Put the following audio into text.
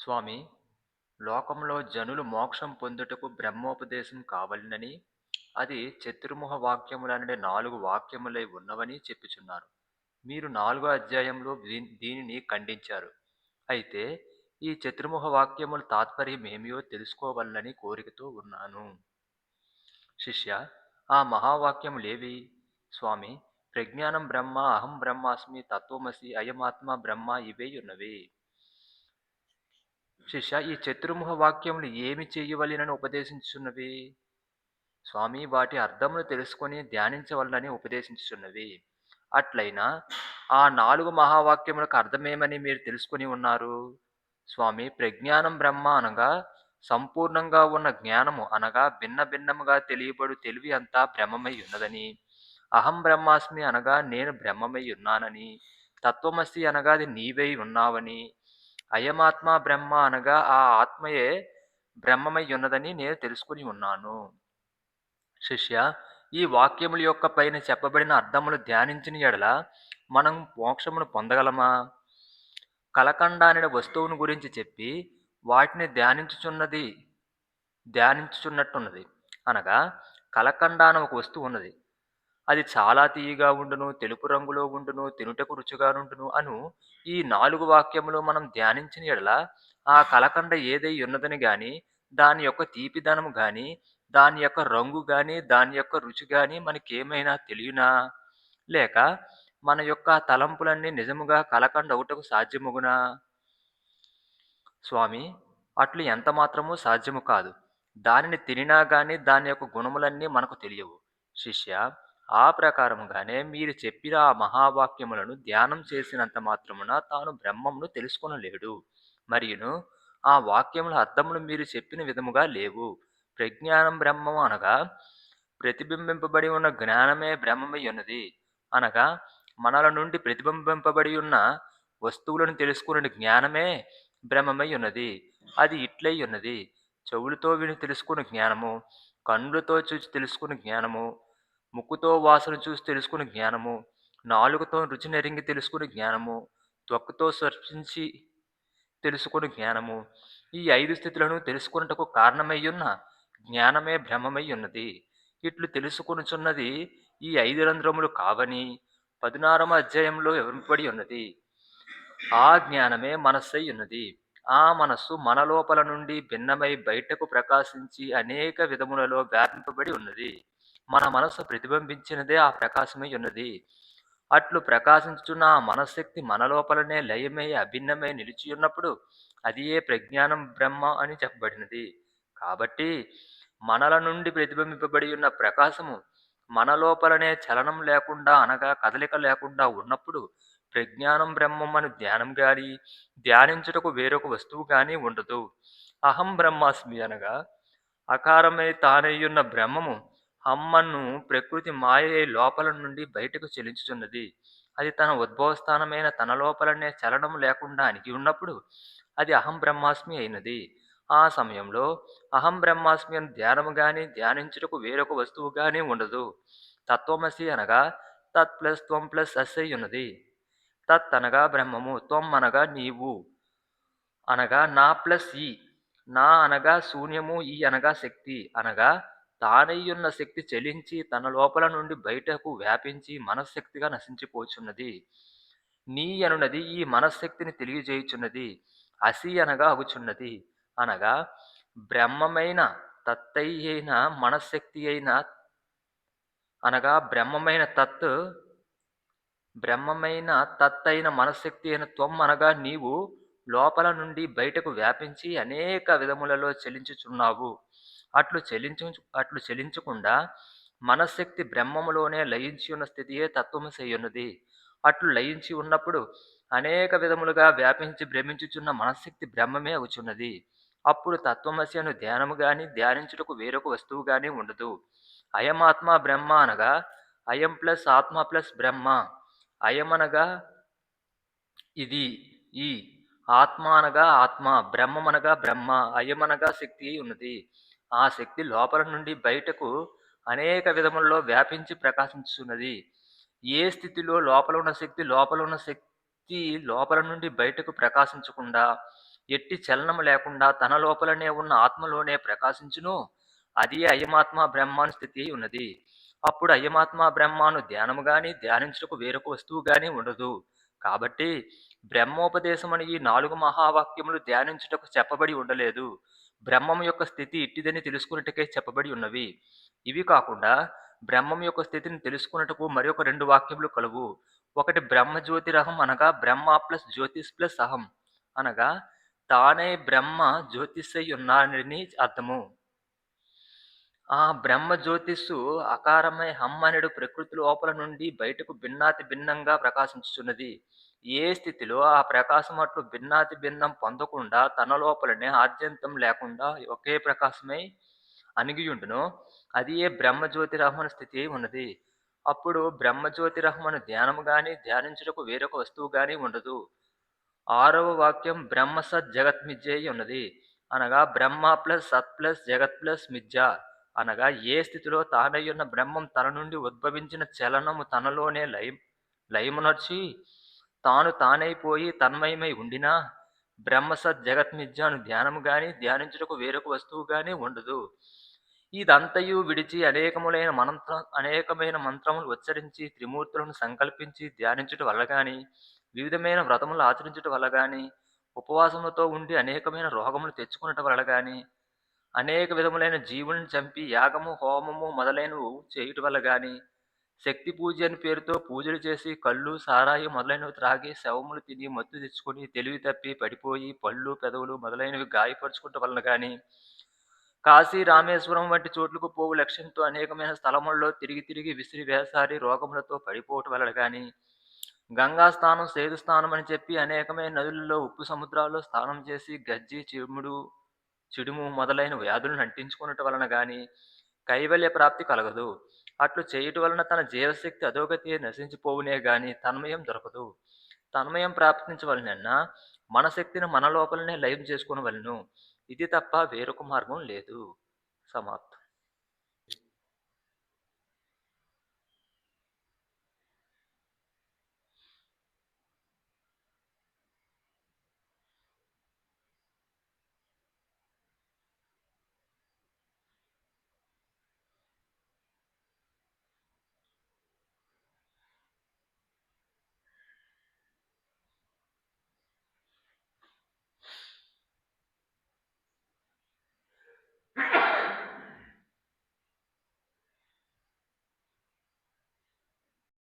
స్వామి లోకంలో జనులు మోక్షం పొందుటకు బ్రహ్మోపదేశం కావలనని అది చతుర్ముఖ వాక్యములనే నాలుగు వాక్యములై ఉన్నవని చెప్పుచున్నారు. మీరు నాలుగో అధ్యాయంలో దీనిని ఖండించారు. అయితే ఈ చతుర్ముఖ వాక్యముల తాత్పర్యం ఏమియో తెలుసుకోవాలని కోరికతో ఉన్నాను. శిష్య ఆ మహావాక్యములేవి స్వామి ప్రజ్ఞానం బ్రహ్మ అహం బ్రహ్మాస్మి తత్వమసి అయమాత్మ బ్రహ్మ ఇవే ఉన్నవి. శిష్య ఈ చతుర్ముఖ వాక్యములు ఏమి చేయవలెనని ఉపదేశించున్నవి స్వామి వాటి అర్థమును తెలుసుకొని ధ్యానించవలనని ఉపదేశించున్నవి అట్లయినా ఆ నాలుగు మహావాక్యములకు అర్థమేమని మీరు తెలుసుకొని ఉన్నారు? స్వామి ప్రజ్ఞానం బ్రహ్మ అనగా సంపూర్ణంగా ఉన్న జ్ఞానము అనగా భిన్న భిన్నముగా తెలియబడు తెలివి అంతా బ్రహ్మమై ఉన్నదని. అహం బ్రహ్మాస్మి అనగా నేను బ్రహ్మమై ఉన్నానని. తత్వమసి అనగా అది నీవై ఉన్నావని. అయమాత్మ బ్రహ్మ అనగా ఆ ఆత్మయే బ్రహ్మమై ఉన్నదని నేను తెలుసుకుని ఉన్నాను. శిష్య ఈ వాక్యముల యొక్క పైన చెప్పబడిన అర్థములు ధ్యానించిన ఎడల మనం మోక్షమును పొందగలమా? కలకండ వస్తువును గురించి చెప్పి వాటిని ధ్యానించుచున్నది ధ్యానించుచున్నట్టున్నది అనగా కలకండ అని ఒక వస్తువు ఉన్నది. అది చాలా తీయగా ఉండును తెలుపు రంగులో ఉండును తినుటకు రుచిగానుండును అను ఈ నాలుగు వాక్యములు మనం ధ్యానించిన ఎడల ఆ కలకండ ఏదై ఉన్నదని గాని దాని యొక్క తీపిదనము గాని దాని యొక్క రంగు గాని దాని యొక్క రుచి గాని మనకేమైనా తెలియనా? లేక మన యొక్క తలంపులన్నీ నిజముగా కలకండ ఒకటకు సాధ్యముగునా? స్వామి అట్లు ఎంత మాత్రమూ సాధ్యము కాదు. దానిని తినినా గాని దాని యొక్క గుణములన్నీ మనకు తెలియవు. శిష్య ఆ ప్రకారముగానే మీరు చెప్పిన ఆ మహావాక్యములను ధ్యానం చేసినంత మాత్రమున తాను బ్రహ్మమును తెలుసుకొనలేడు. మరియును ఆ వాక్యముల అర్థములు మీరు చెప్పిన విధముగా లేవు. ప్రజ్ఞానం బ్రహ్మము అనగా ప్రతిబింబింపబడి ఉన్న జ్ఞానమే బ్రహ్మమై ఉన్నది. అనగా మనల నుండి ప్రతిబింబింపబడి ఉన్న వస్తువులను తెలుసుకునే జ్ఞానమే బ్రహ్మమై ఉన్నది. అది ఇట్లై ఉన్నది. చెవులతో విని తెలుసుకున్న జ్ఞానము కండ్లతో చూచి తెలుసుకున్న జ్ఞానము ముక్కుతో వాసన చూసి తెలుసుకుని జ్ఞానము నాలుగుతో రుచి నెరింగి తెలుసుకుని జ్ఞానము త్వక్కుతో స్పర్శించి తెలుసుకుని జ్ఞానము. ఈ ఐదు స్థితులను తెలుసుకున్నటకు కారణమయ్యున్న జ్ఞానమే బ్రహ్మమై ఉన్నది ఇట్లు తెలుసుకొనుచున్నది ఈ ఐదు రంధ్రములు కావని పదినారవ అధ్యాయంలో వివరింపబడి ఉన్నది ఆ జ్ఞానమే మనస్సై ఉన్నది ఆ మనస్సు మన లోపల నుండి భిన్నమై బయటకు ప్రకాశించి అనేక విధములలో వ్యాపింపబడి ఉన్నది మన మనసు ప్రతిబింబించినదే ఆ ప్రకాశమై ఉన్నది. అట్లు ప్రకాశించుచున్న ఆ మనశ్శక్తి మన లోపలనే లయమై అభిన్నమై నిలిచి ఉన్నప్పుడు అది ఏ ప్రజ్ఞానం బ్రహ్మ అని చెప్పబడినది. కాబట్టి మనల నుండి ప్రతిబింబింపబడి ఉన్న ప్రకాశము మన లోపలనే చలనం లేకుండా అనగా కదలిక లేకుండా ఉన్నప్పుడు ప్రజ్ఞానం బ్రహ్మం అని ధ్యానం గాని ధ్యానించుటకు వేరొక వస్తువు కానీ ఉండదు. అహం బ్రహ్మాస్మి అనగా అకారమై తానయ్యున్న బ్రహ్మము హమ్మను ప్రకృతి మాయ లోపల నుండి బయటకు చెలించుచున్నది. అది తన ఉద్భవస్థానమైన తన లోపలనే చలనం లేకుండా అణిగి ఉన్నప్పుడు అది అహం బ్రహ్మాస్మి అయినది. ఆ సమయంలో అహం బ్రహ్మాస్మి అని ధ్యానము కానీ ధ్యానించుటకు వేరొక వస్తువు కానీ ఉండదు. తత్వమసి అనగా తత్ ప్లస్ త్వం ప్లస్ అస్సై అయి ఉన్నది. తత్ అనగా బ్రహ్మము త్వం అనగా నీవు. అనగా నా ప్లస్ ఈ. నా అనగా శూన్యము ఈ అనగా శక్తి. అనగా తానయ్యున్న శక్తి చెలించి తన లోపల నుండి బయటకు వ్యాపించి మనశ్శక్తిగా నశించిపోచున్నది. నీ అనున్నది ఈ మనశ్శక్తిని తెలియజేయుచున్నది. అసి అనగా అగుచున్నది. అనగా బ్రహ్మమైన తత్తై అయిన మనశ్శక్తి అయిన అనగా బ్రహ్మమైన తత్ బ్రహ్మమైన తత్తైన అయిన మనశ్శక్తి అయిన త్వం అనగా నీవు లోపల నుండి బయటకు వ్యాపించి అనేక విధములలో చెలించుచున్నావు. అట్లు చెలించు అట్లు చెలించకుండా మనశ్శక్తి బ్రహ్మములోనే లయించి ఉన్న స్థితియే తత్వము ఉన్నది అట్లు లయించి ఉన్నప్పుడు అనేక విధములుగా వ్యాపించి భ్రమించుచున్న మనశ్శక్తి బ్రహ్మమే అవుచున్నది. అప్పుడు తత్వమసి అను ధ్యానము గాని ధ్యానించుటకు వేరొక వస్తువు గాని ఉండదు. అయమాత్మ బ్రహ్మ అనగా అయం ప్లస్ ఆత్మ ప్లస్ బ్రహ్మ. అయం అనగా ఇది ఈ. ఆత్మ అనగా ఆత్మ బ్రహ్మమనగా బ్రహ్మ అయమనగా శక్తి ఉన్నది. ఆ శక్తి లోపల నుండి బయటకు అనేక విధముల్లో వ్యాపించి ప్రకాశించున్నది ఏ స్థితిలో లోపల ఉన్న శక్తి లోపల ఉన్న శక్తి లోపల నుండి బయటకు ప్రకాశించకుండా ఎట్టి చలనం లేకుండా తన లోపలనే ఉన్న ఆత్మలోనే ప్రకాశించును? అది అయమాత్మ బ్రహ్మాను స్థితి ఉన్నది. అప్పుడు అయమాత్మ బ్రహ్మాను ధ్యానము గాని ధ్యానించుటకు వేరొక వస్తువు గాని ఉండదు. కాబట్టి బ్రహ్మోపదేశం అని ఈ నాలుగు మహావాక్యములు ధ్యానించుటకు చెప్పబడి ఉండలేదు. బ్రహ్మం యొక్క స్థితి ఇట్టిదని తెలుసుకున్నట్టుకే చెప్పబడి ఉన్నవి. ఇవి కాకుండా బ్రహ్మం యొక్క స్థితిని తెలుసుకున్నట్టుకు మరొక రెండు వాక్యములు కలవు. ఒకటి బ్రహ్మ జ్యోతిరహం అనగా బ్రహ్మ ప్లస్ జ్యోతిష్ ప్లస్ అహం అనగా తానే బ్రహ్మ జ్యోతిష్ అయి ఉన్నారని అర్థము. ఆ బ్రహ్మ జ్యోతిస్సు అకారమై హమ్మనుడు ప్రకృతి లోపల నుండి బయటకు భిన్నాతి భిన్నంగా ప్రకాశించుచున్నది. ఏ స్థితిలో ఆ ప్రకాశం అట్లు భిన్నాతి భిన్నం పొందకుండా తన లోపలనే ఆద్యంతం లేకుండా ఒకే ప్రకాశమై అణిగియుండునో అది ఏ బ్రహ్మజ్యోతి రహమన స్థితి ఉన్నది. అప్పుడు బ్రహ్మజ్యోతి రహమను ధ్యానము గాని ధ్యానించుటకు వేరొక వస్తువు గాని ఉండదు. ఆరవ వాక్యం బ్రహ్మ సత్ జగత్ మిథ్య ఉన్నది. అనగా బ్రహ్మ ప్లస్ సత్ ప్లస్ జగత్ ప్లస్ మిథ్య అనగా ఏ స్థితిలో తానయ్యున్న బ్రహ్మం తన నుండి ఉద్భవించిన చలనము తనలోనే లయ లయమునర్చి తాను తానైపోయి తన్మయమై ఉండినా బ్రహ్మసత్ సత్ ధ్యానము గాని ధ్యానించుటకు వేరొక వస్తువు గాని ఉండదు ఇదంతయు విడిచి అనేకములైన మంత్ర అనేకమైన మంత్రములు ఉచ్చరించి త్రిమూర్తులను సంకల్పించి ధ్యానించుట వల్ల గాని వివిధమైన వ్రతములు ఆచరించుట వల్ల గాని ఉపవాసములతో ఉండి అనేకమైన రోగములు తెచ్చుకున్నట వల్ల గాని అనేక విధములైన జీవులను చంపి యాగము హోమము మొదలైనవి చేయుట వల్ల గాని శక్తి పూజ అని పేరుతో పూజలు చేసి కళ్ళు సారాయి మొదలైనవి త్రాగి శవములు తిని మత్తు తెచ్చుకొని తెలివి తప్పి పడిపోయి పళ్ళు పెదవులు మొదలైనవి గాయపరుచుకుంట వలన కానీ కాశీ రామేశ్వరం వంటి చోట్లకు పోవు లక్ష్యంతో అనేకమైన స్థలముల్లో తిరిగి తిరిగి విసిరి వేసారి రోగములతో పడిపోవటం వలన కానీ గంగా స్నానం సేదు స్నానం అని చెప్పి అనేకమైన నదులలో ఉప్పు సముద్రాల్లో స్నానం చేసి గజ్జి చిముడు చిడుము మొదలైన వ్యాధులను అంటించుకున్నట్టు వలన కానీ కైవల్య ప్రాప్తి కలగదు. అట్లు చేయుట వలన తన జీవశక్తి అధోగతి నశించిపోవునే గాని తన్మయం దొరకదు. తన్మయం ప్రాప్తించవలనన్నా మన శక్తిని మన లోపలనే లయం చేసుకునవలను. ఇది తప్ప వేరొక మార్గం లేదు. సమాప్తం.